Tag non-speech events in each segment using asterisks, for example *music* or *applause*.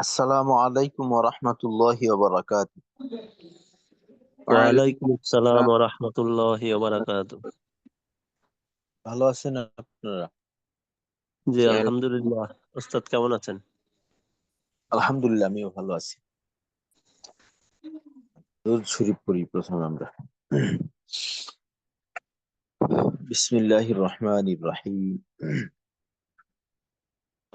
আসসালামু আলাইকুম ওয়া রাহমাতুল্লাহি ওয়া বারাকাতুহু ওয়ালাইকুম আসসালাম ওয়া রাহমাতুল্লাহি ওয়া বারাকাতুহু ভালো আছেন আপনারা? জি আলহামদুলিল্লাহ। ওস্তাদ কেমন আছেন? আলহামদুলিল্লাহ আমিও ভালো আছি। দরুদ শরীফ পড়ি প্রথমে আমরা। বিসমিল্লাহির রহমানির রহিম।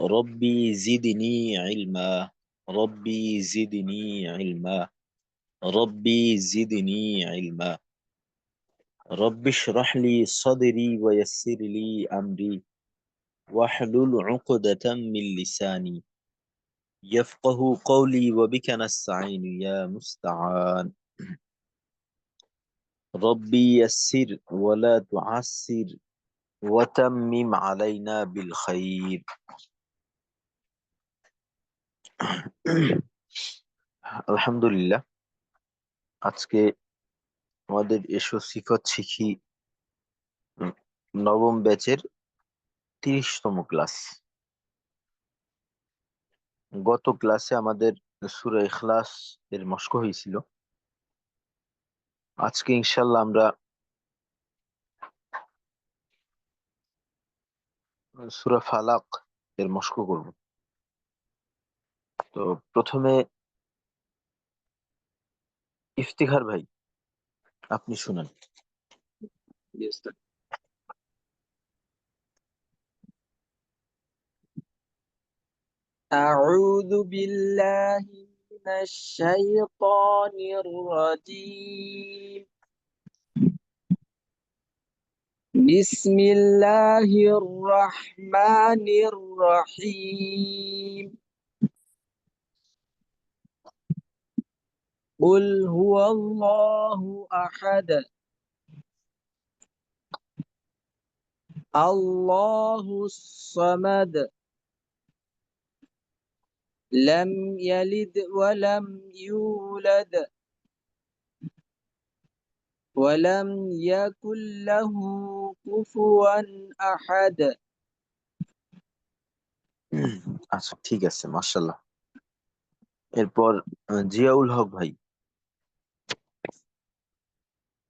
ربي زدني علما. ربي زدني علما. ربي زدني علما. رب اشرح لي صدري ويسر لي أمري. واحلل عقدة من لساني. يفقه قولي وبك نستعين يا مستعان. ربي يسر ولا تعسر. وتمم علينا بالخير. *clears throat* আলহামদুলিল্লাহ, আজকে আমাদের এসো শিখত শিখি নবম ব্যাচের তিরিশতম ক্লাস। গত ক্লাসে আমাদের সুরা ইখলাস এর মস্ক হয়েছিল। আজকে ইনশাল্লাহ আমরা সুরা ফালাক এর মস্ক করব। তো প্রথমে ইফতিখার ভাই আপনি শুনান أعوذ بالله من الشيطان الرجيم بسم الله الرحمن الرحيم قل هو الله أحد الله الصمد لم يلد ولم يولد ولم يكن له كفوا أحد *clears throat* আচ্ছা ঠিক আছে মাশাল্লাহ এরপর আহ, জিয়াউল হক ভাই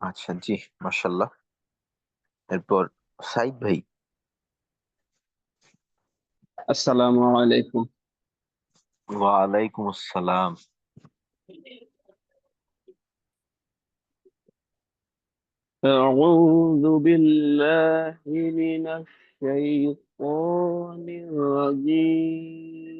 আচ্ছা জি মাশাল্লাহ এরপর সাইদ ভাই আসসালামু আলাইকুম ওয়ালাইকুম আসসালাম أعوذ بالله من الشيطان الرجيم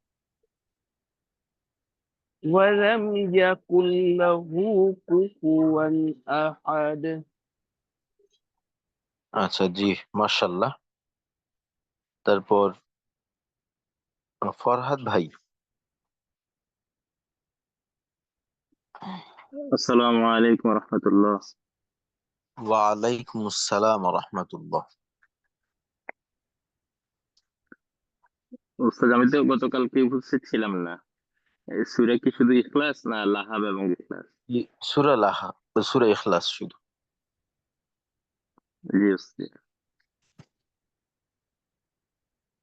ولم يكن له كفوا أحد আচ্ছা জি মাশাল্লাহ তারপর আহ, ফরহাদ ভাই আসসালামু আলাইকুম রহমতুল্লাহ ওয়ালাইকুম আসসালাম রহমতুল্লাহ ওস্তাদ আমি তো গতকালকে উপস্থিত ছিলাম না সুরা কি শুধু ইখলাস না লাহাব এবং ইখলাস সুরা লাহা সুরা ইখলাস শুধু জি উস্তাদ।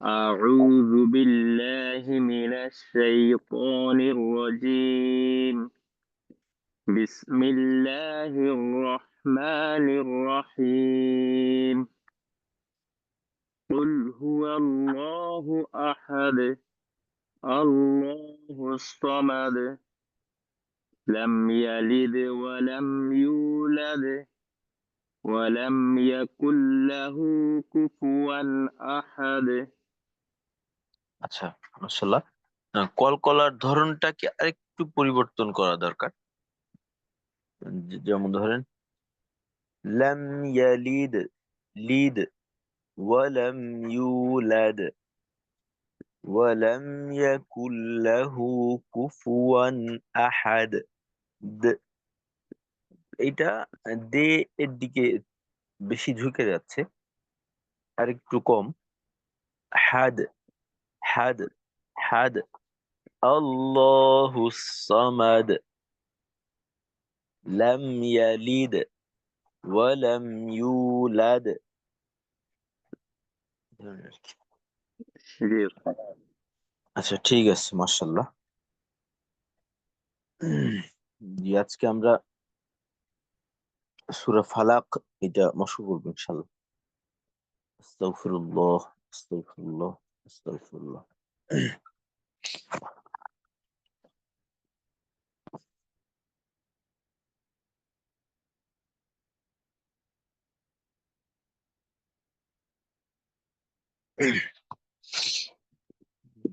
أعوذ بالله من الشيطان الرجيم بسم الله الرحمن الرحيم قل هو الله أحد الله الصمد لم يلد ولم يولد ولم يكن له كفوا أحد আচ্ছা মাশাল্লাহ আহ, কলকলার ধরনটাকে আরেকটু পরিবর্তন করা দরকার যে- যেমন ধরেন লাম ইয়ালিদ লিদ ওয়ালাম ইউলাদ ওয়ালাম ইয়াকুল লাহু কুফুয়ান আহাদ দ- এইটা দে এর দিকে বেশি ঝুঁকে যাচ্ছে, আর একটু কম। হাদ হাদ হাদ। আল্লাহু সামাদ। লাম ইয়ালিদ ওয়ালাম ইউলাদ। এই ধরনের আর কি। জি। আচ্ছা ঠিক আছে মাশাল্লাহ জি, আজকে আমরা সূরা ফালাক এটা মশক করব ইনশাল্লাহ আস্তাগফিরুল্লাহ।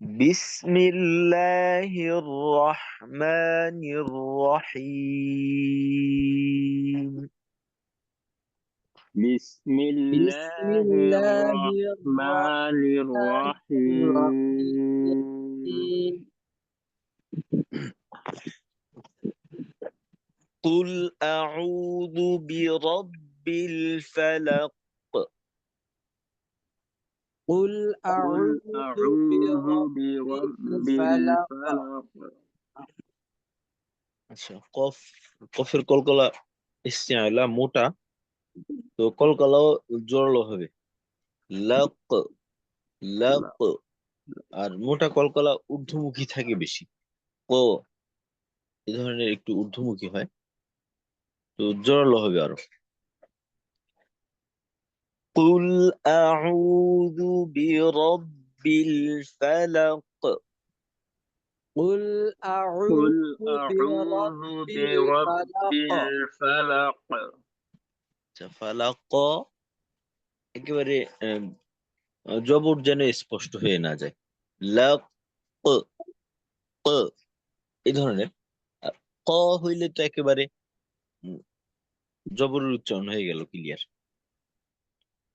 بسم الله الرحمن الرحيم. بسم الله الرحمن الرحيم. قل أعوذ برب الفلق قل قل أعوذ أعوذ برب برب الفلق الفلق আচ্ছা কফ কফের কলকলা ইস্তিআলা মোটা তো কলকলাও জোরালো হবে লাক লাক আর মোটা কলকলা ঊর্ধ্বমুখী থাকে বেশি ক এই ধরনের একটু ঊর্ধ্বমুখী হয় তো জোরালো হবে আরো قل أعوذ برب الفلق قل قل أعوذ أعوذ برب برب الفلق الفلق আচ্ছা, ফালাক একেবারে আহ, জবর যেন স্পষ্ট হয়ে না যায় লাক ক এই ধরনের আর ক হইলে তো একেবারে উম, জবরের উচ্চারণ হয়ে গেল ক্লিয়ার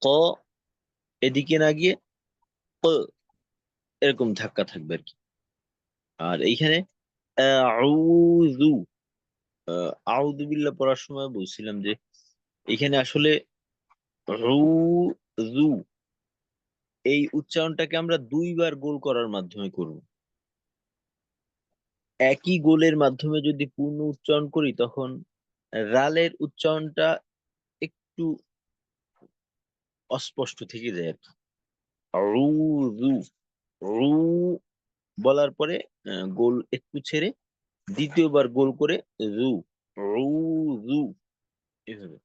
ক এদিকে না গিয়ে ক এরকম ধাক্কা থাকবে আর কি। আর এইখানে, আউযু বিল্লাহ পড়ার সময় বলছিলাম যে, এখানে আসলে রু এই উচ্চারণটাকে আমরা দুইবার গোল করার মাধ্যমে করব। একই গোলের মাধ্যমে যদি পূর্ণ উচ্চারণ করি, তখন রালের উচ্চারণটা একটু অস্পষ্ট থেকে যায় আর কি রু রু বলার পরে গোল একটু ছেড়ে দ্বিতীয়বার গোল করে রু রু রু এভাবে।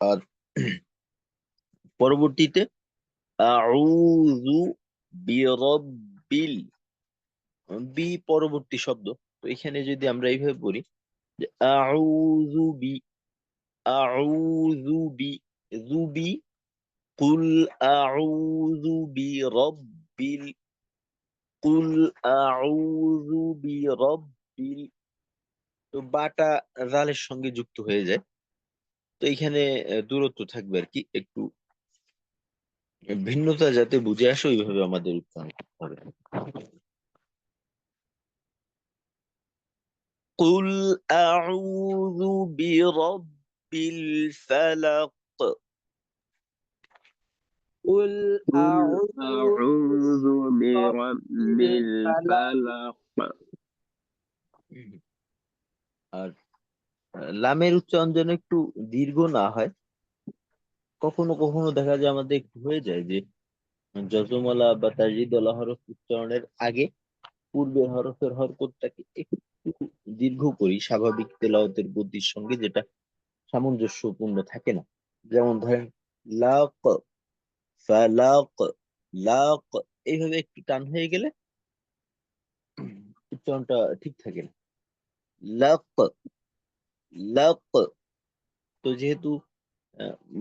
আর পরবর্তীতে বি পরবর্তী শব্দ। তো এখানে যদি আমরা এইভাবে পড়ি, যে আউযু বি আউযু বি যুবি কুল আউযু বিরাব্বিল কুল আউযু বিরাব্বিল তো বাটা জালের সঙ্গে যুক্ত হয়ে যায় তো এইখানে আহ, দূরত্ব থাকবে আর কি একটু ভিন্নতা যাতে বুঝে আসে ওইভাবে আমাদের উচ্চারণ করতে হবে قل أعوذ برب الفلق قل أعوذ أعوذ برب الفلق আর আহ, লামের উচ্চারণ যেন একটু দীর্ঘ না হয় কখনো কখনো দেখা যায় আমাদের একটু হয়ে যায় যে যজমালা বা তাজিদলা হরফ উচ্চারণের আগে পূর্বের হরফের হরকতটাকে একটু দীর্ঘ করি স্বাভাবিক তেলাওয়াতের গতির সঙ্গে যেটা সামঞ্জস্যপূর্ণ থাকে না যেমন ধরেন লাক ফালাক লাক এইভাবে একটু টান হয়ে গেলে উচ্চারণটা ঠিক থাকে না। লাক লাক তো যেহেতু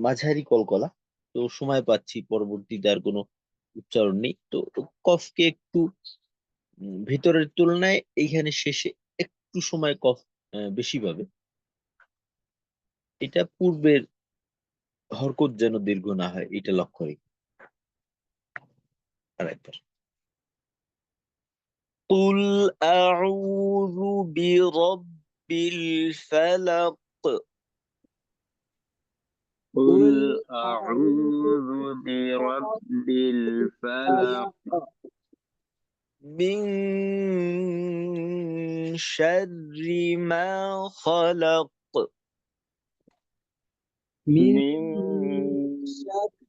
মাঝারি কলকলা, তো সময় পাচ্ছি, পরবর্তীতে আর কোনো উচ্চারণ নেই। তো কফকে একটু ভিতরের তুলনায় এইখানে শেষে একটু সময় কফ বেশি পাবে। এটা পূর্বের হরকত যেন দীর্ঘ না হয়, এটা লক্ষ্য রেখে। أكبر قل أعوذ برب الفلق. قل أعوذ برب الفلق. من شر ما خلق. من شر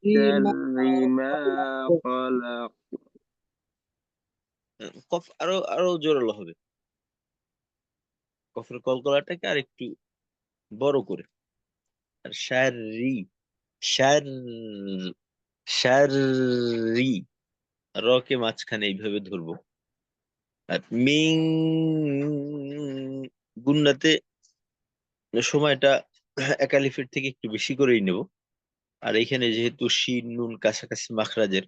কফ আরও আরও জোরালো হবে। কফের কলকলাটাকে আর একটু বড় করে। আর শারি শার শারি রকে মাঝখানে এইভাবে ধরবো। আর মিং গুন্নাতে সময়টা একালিফের থেকে একটু বেশি করেই নেব। আর এখানে যেহেতু শিন নুন কাছাকাছি মাখরাজের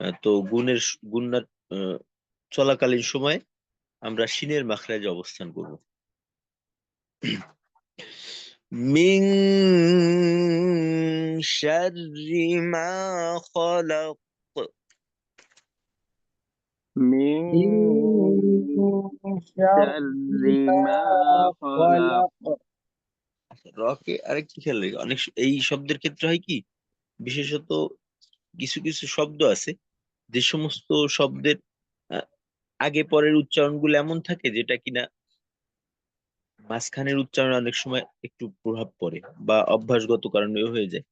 আহ, তো গুণের স- গুন্নার আহ, চলাকালীন সময়ে আমরা শিনের মাখরাজে অবস্থান করব মিং শাররি মা খলাক من شر شر ما خلق আচ্ছা, রকে আরেকটি খেয়াল রেখে। অনেক এই শব্দের ক্ষেত্রে হয় কি, বিশেষত কিছু কিছু শব্দ আছে যে সমস্ত শব্দের আগে পরের উচ্চারণগুলো এমন থাকে যেটা কিনা মাঝখানের উচ্চারণে অনেক সময় একটু প্রভাব পড়ে বা অভ্যাসগত কারণে হয়ে যায়।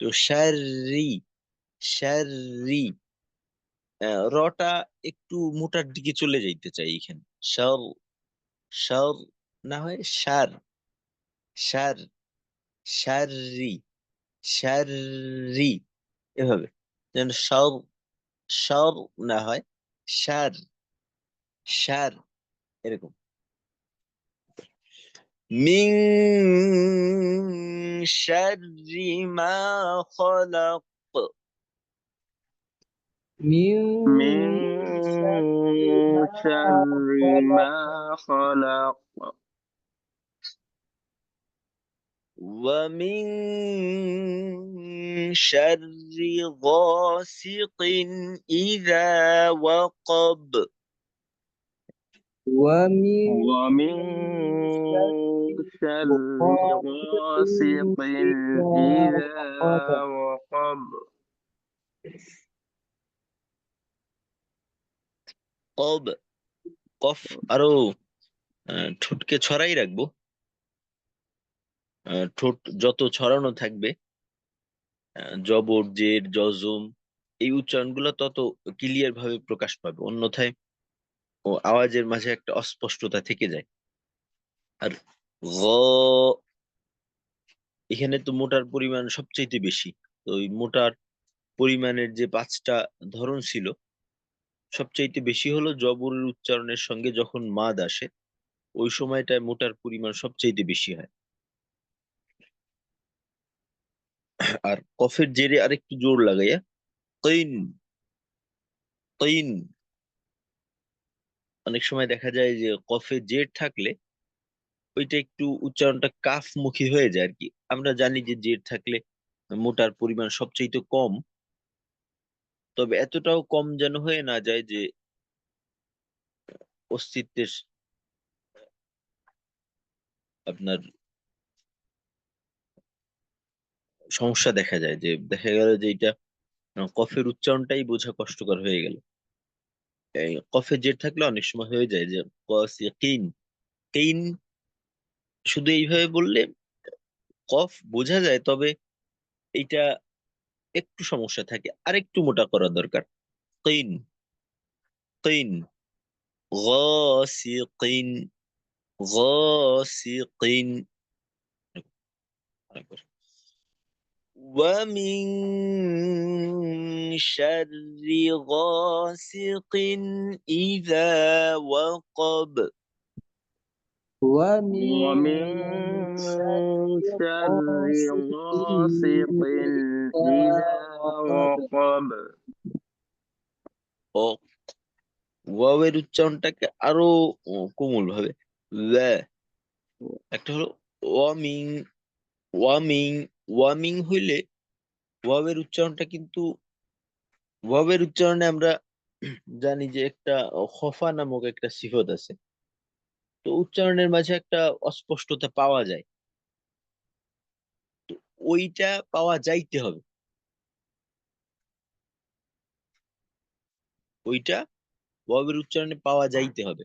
তো শারি শারি রটা একটু মোটার দিকে চলে যাইতে চাই এখানে। সার সার না হয় সার সার শারি শারি এভাবে যেন সার সার না হয় সার সার এরকম মিং শাররি মা খলাক من من شر ما خلق ومن شر غاسق إذا وقب ومن ومن شر غاسق إذا وقب قب কফ আরো আহ, ঠোঁটকে ছড়াই রাখবো আহ, ঠোঁট যত ছড়ানো থাকবে জবর, জের, জজম, এই উচ্চারণগুলো তত ক্লিয়ার ভাবে প্রকাশ পাবে। অন্যথায় ও আওয়াজের মাঝে একটা অস্পষ্টতা থেকে যায়। আর গ, এখানে তো মোটার পরিমাণ সবচাইতে বেশি। তো ওই মোটার পরিমাণের যে পাঁচটা ধরন ছিল, সবচাইতে বেশি হলো জবরের উচ্চারণের সঙ্গে যখন মাদ আসে, ওই সময়টায় মোটার পরিমাণ সবচাইতে বেশি হয়। আর কফের জেরে আরেকটু জোর লাগাইয়া কৈন কৈন অনেক সময় দেখা যায় যে কফে জের থাকলে ওইটা একটু উচ্চারণটা কাফ মুখী হয়ে যায় আর কি আমরা জানি যে জেড থাকলে মোটার পরিমাণ সবচেয়ে কম। তবে এতটাও কম যেন হয়ে না যায় যে অস্তিত্বের আপনার সমস্যা দেখা যায় যে দেখা গেল যে এটা আহ, কফের উচ্চারণটাই বোঝা কষ্টকর হয়ে গেল এই কফে জেড থাকলে অনেক সময় হয়ে যায় যে কিন কিন শুধু এইভাবে বললে কফ বোঝা যায় তবে এইটা একটু সমস্যা থাকে আর একটু মোটা করা দরকার কিন কিন غاسقين غاسقين ومن شر غاسق إذا وقب ومن ومن شر غاسق إذا وقب ও ওয়াওয়ের উচ্চারণটাকে আরো উম, কোমল ভাবে ওয়া একটা হলো ওয়ামিং ওয়ামিং ওয়ামিং হইলে ওয়াওয়ের উচ্চারণটা কিন্তু ওয়াওয়ের উচ্চারণে আমরা জানি যে একটা খফা নামক একটা সিফত আছে। তো উচ্চারণের মাঝে একটা অস্পষ্টতা পাওয়া যায়। তো ওইটা পাওয়া যাইতে হবে। ওইটা ওয়াবের উচ্চারণে পাওয়া যাইতে হবে।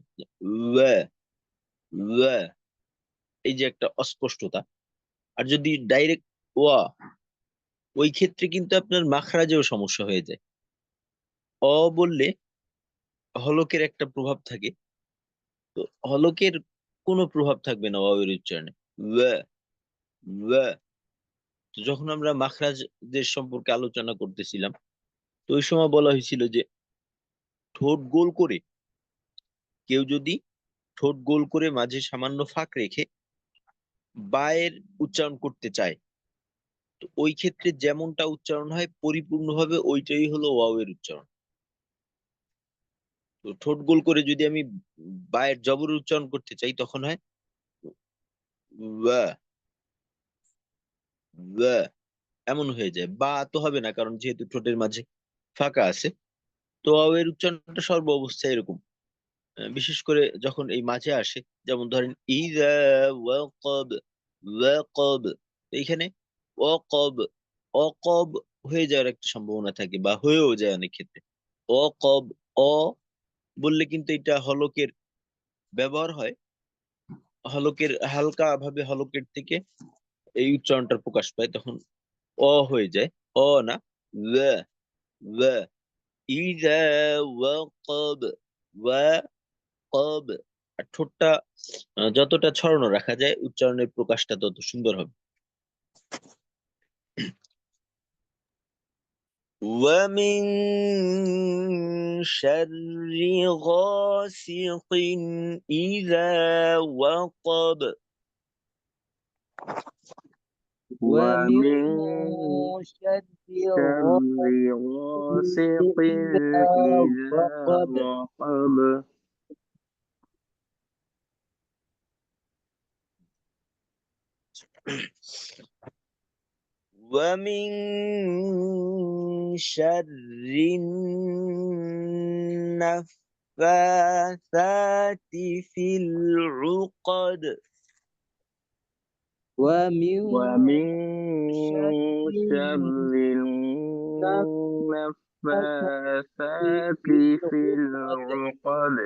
এই যে একটা অস্পষ্টতা। আর যদি ডাইরেক্ট ওয়া, ওই ক্ষেত্রে কিন্তু আপনার মাখরাজেও সমস্যা হয়ে যায়। অ বললে হলকের একটা প্রভাব থাকে। তো হলকের কোনো প্রভাব থাকবে না ওয়াবের উচ্চারণে। তো যখন আমরা মাখরাজদের সম্পর্কে আলোচনা করতেছিলাম, তো ওই সময় বলা হয়েছিল যে, ঠোঁট গোল করে, কেউ যদি ঠোঁট গোল করে মাঝে সামান্য ফাঁক রেখে বায়ের উচ্চারণ করতে চায়। তো ওই ক্ষেত্রে যেমনটা উচ্চারণ হয়, পরিপূর্ণভাবে ওইটাই হলো ওয়াওয়ের উচ্চারণ। তো ঠোঁট গোল করে যদি আমি বায়ের জবর উচ্চারণ করতে চাই, তখন হয় এমন হয়ে যায়। বা তো হবে না, কারণ যেহেতু ঠোঁটের মাঝে ফাঁকা আছে। তো ওয়াওয়ের উচ্চারণটা সর্ব অবস্থায় এরকম। বিশেষ করে যখন এই মাঝে আসে, যেমন ধরেন এইখানে অকব অকব হয়ে যাওয়ার একটা সম্ভাবনা থাকে বা হয়েও যায় অনেক ক্ষেত্রে। অকব অ বললে কিন্তু এটা হলকের ব্যবহার হয়। হলকের, হালকা ভাবে হলকের থেকে এই উচ্চারণটার প্রকাশ পায়, তখন অ হয়ে যায়। অ না ওয়া ওয়া ওয়াকাব ওয়াকাব আর ঠোঁটটা আহ, যতটা ছড়ানো রাখা যায় উচ্চারণের প্রকাশটা তত সুন্দর হবে ومن شر غاسق إذا وقب ومن شر شر غاسق إذا وقب ومن شر النفاثات في العقد ومن ومن شر شر النفاثات في العقد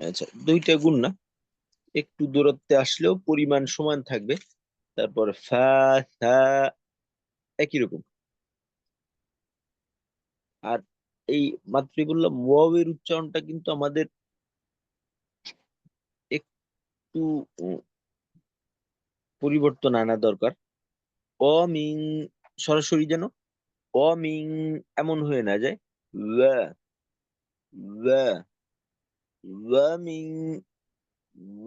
আচ্ছা দুইটা গুণ না একটু দূরত্বে আসলেও পরিমাণ সমান থাকবে। তারপর ফা থা একই রকম। আর এই মাত্রই বললাম ওয়াওয়ের উচ্চারণটা কিন্তু আমাদের একটু পরিবর্তন আনা দরকার। অমিং সরাসরি যেন অমিং এমন হয়ে না যায়। ওয়া ওয়া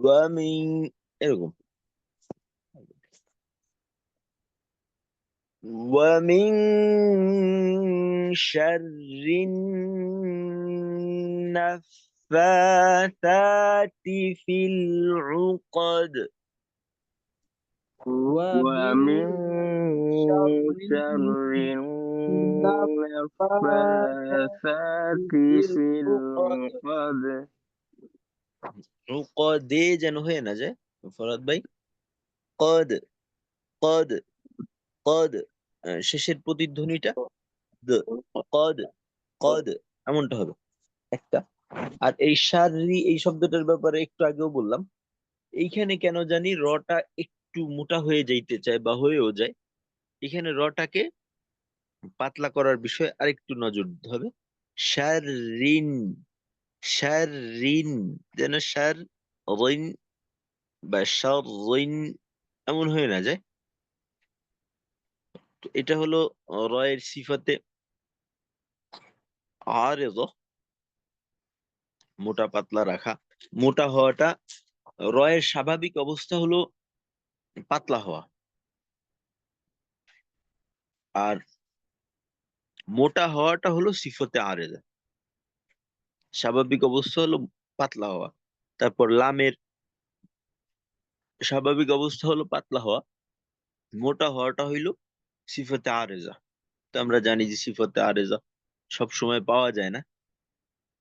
ওয়ামিং এরকম ومن شر النفاثات في العقد ومن شر النفاثات في العقد কদে যেন হয়ে না যায়, ফরাদ ভাই। কদ কদ কদ শেষের প্রতিধ্বনিটা কদ কদ, এমনটা হবে একটা। আর এই সারি, এই শব্দটার ব্যাপারে একটু আগেও বললাম। এইখানে কেন জানি রটা একটু মোটা হয়ে যাইতে চায় বা হয়েও যায়। এখানে রটাকে পাতলা করার বিষয়ে আরেকটু নজর দিতে হবে। সারিন শাররিন যেন শার রিন বা শাররিন এমন হয়ে না যায়। তো এটা হলো রয়ের সিফাতে আরেজ মোটা পাতলা রাখা। মোটা হওয়াটা রয়ের স্বাভাবিক অবস্থা হলো পাতলা হওয়া। আর মোটা হওয়াটা হলো সিফতে আরেজা স্বাভাবিক অবস্থা হলো পাতলা হওয়া। তারপর লামের স্বাভাবিক অবস্থা হলো পাতলা হওয়া। মোটা হওয়াটা হইল সিফতে আরেজা। তো আমরা জানি যে সিফতে আরেজা সব সময় পাওয়া যায় না।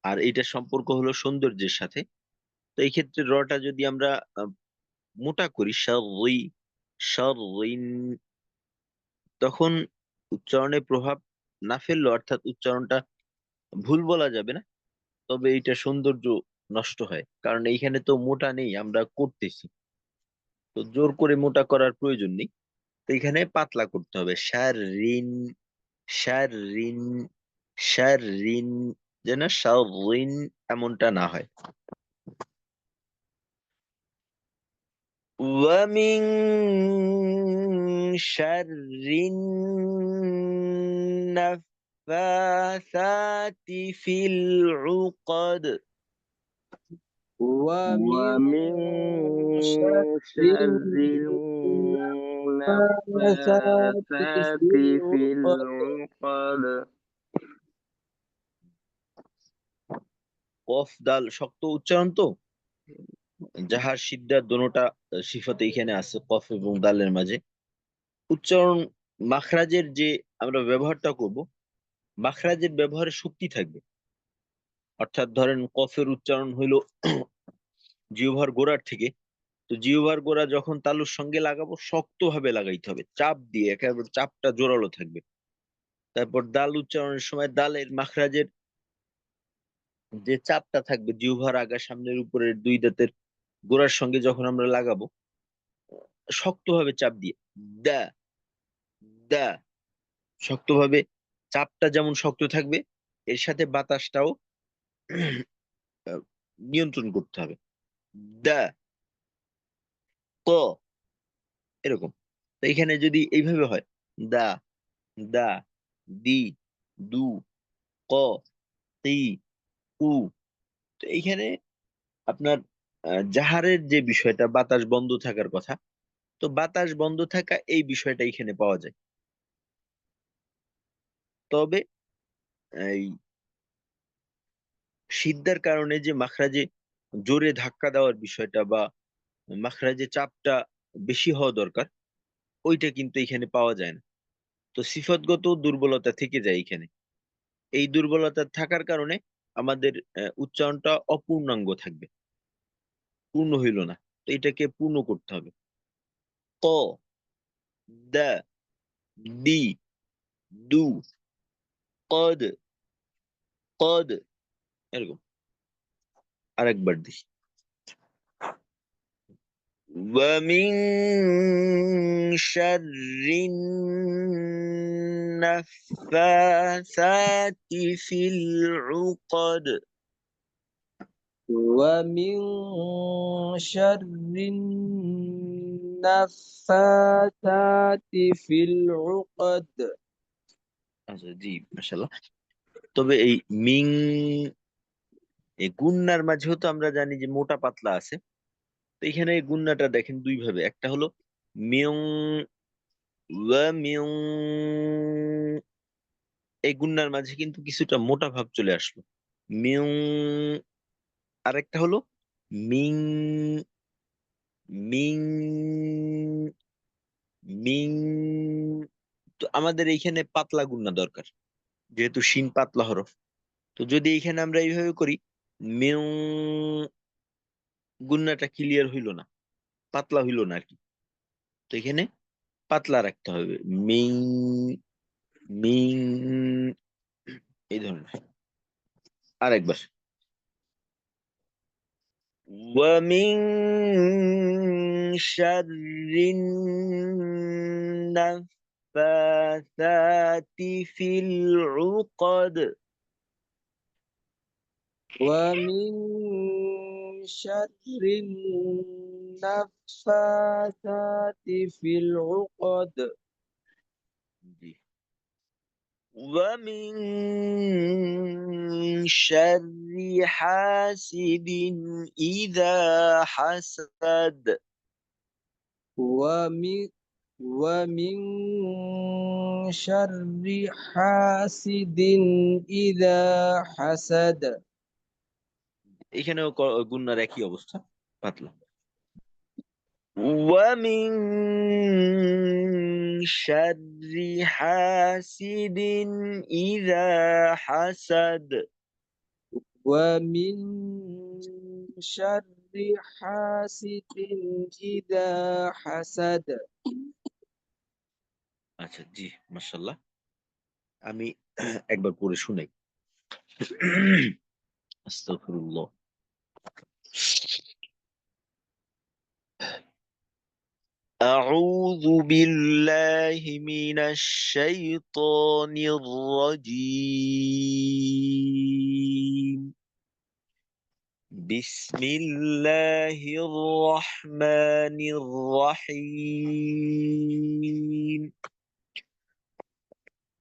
আর এইটার সম্পর্ক হলো সৌন্দর্যের সাথে। তো এই ক্ষেত্রে রটা যদি আমরা মোটা করি তখন উচ্চারণে প্রভাব না ফেলল, অর্থাৎ উচ্চারণটা ভুল বলা যাবে না। তবে এইটা সৌন্দর্য নষ্ট হয় কারণ এইখানে তো মোটা নেই আমরা করতেছি তো জোর করে মোটা করার প্রয়োজন নেই তো এখানে পাতলা করতে হবে শাররিন শাররিন শাররিন যেন শাররিন এমনটা না হয় ومن شر النفاثات في العقد ومن شر النفاثات في العقد কফ দাল শক্ত উচ্চারণ তো যাহার সিদ্ধার দোনোটা সিফাতে এখানে আছে কফ এবং দালের মাঝে উচ্চারণ মাখরাজের যে আমরা ব্যবহারটা করব মাখরাজের ব্যবহারে শক্তি থাকবে। অর্থাৎ ধরেন কফের উচ্চারণ হইল *clears throat* জিহ্বার গোড়ার থেকে। তো জিহ্বার গোড়া যখন তালুর সঙ্গে লাগাবো শক্ত ভাবে লাগাইতে হবে। চাপ দিয়ে একেবারে চাপটা জোরালো থাকবে। তারপর দাল উচ্চারণের সময় দালের মাখরাজের যে চাপটা থাকবে, জিহ্বার আগা সামনের উপরের দুই দাঁতের গোড়ার সঙ্গে যখন আমরা লাগাবো, শক্তভাবে চাপ দিয়ে দা দা, শক্তভাবে চাপটা যেমন শক্ত থাকবে, এর সাথে বাতাসটাও নিয়ন্ত্রণ করতে হবে। দা, ক, এরকম। তো এখানে যদি এইভাবে হয়, দা দা, দি, দু, ক, তি, উ, তো এইখানে আপনার জাহারের যে বিষয়টা, বাতাস বন্ধ থাকার কথা, তো বাতাস বন্ধ থাকা এই বিষয়টা এখানে পাওয়া যায়। তবে এই সিদ্ধার কারণে যে মাখরাজে জোরে ধাক্কা দেওয়ার বিষয়টা বা মাখরাজে চাপটা বেশি হওয়া দরকার, ওইটা কিন্তু এখানে পাওয়া যায় না। তো সিফতগত দুর্বলতা থেকে যায় এখানে। এই দুর্বলতা থাকার কারণে আমাদের উচ্চারণটা অপূর্ণাঙ্গ থাকবে। পূর্ণ হইল না। তো এটাকে পূর্ণ করতে হবে। ক দা, দি দু কদ কদ এরকম আরেকবার দেখি ومن شر النفاثات في العقد ومن شر النفاثات في العقد আচ্ছা জি তবে এই মিং, এই গুন্নার মাঝেও তো আমরা জানি যে মোটা পাতলা আছে। তো এখানে গুন্নাটা দেখেন দুই ভাবে। একটা হলো মিং ওয়া মিং, এই গুন্নার মাঝে কিন্তু কিছুটা মোটা ভাব চলে আসলো। মিং, আরেকটা হলো মিং মিং মিং তো আমাদের এইখানে পাতলা গুন্না দরকার যেহেতু শিন পাতলা হরফ তো যদি এইখানে আমরা এইভাবে করি মিউ গুন্নাটা ক্লিয়ার হইল না পাতলা হইল না আর কি তো এখানে পাতলা রাখতে হবে মিং মিং এই ধরনের আরেকবার ومن شر النفاثات في العقد ومن شر النفاثات في العقد। ومن شر حاسد إذا حسد ومن ومن شر حاسد إذا حسد এখানেও ক- গুন্নার একই অবস্থা পাতলা ومن شر حاسد إذا حسد ومن شر حاسد إذا حسد আচ্ছা জি মাশাল্লাহ আমি একবার পড়ে শুনাই আস্তাগফিরুল্লাহ أعوذ بالله من الشيطان الرجيم بسم الله الرحمن الرحيم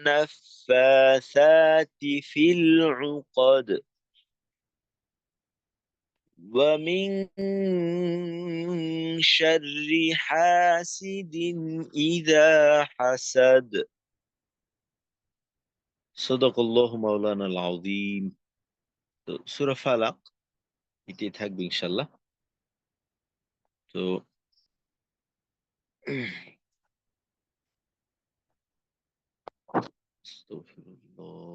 النفاثات في العقد ومن شر حاسد إذا حسد صدق الله مولانا العظيم তো সুরা ফালাক এটাই থাকবে ইনশাল্লাহ তো *clears throat* আস্তাগফিরুল্লাহ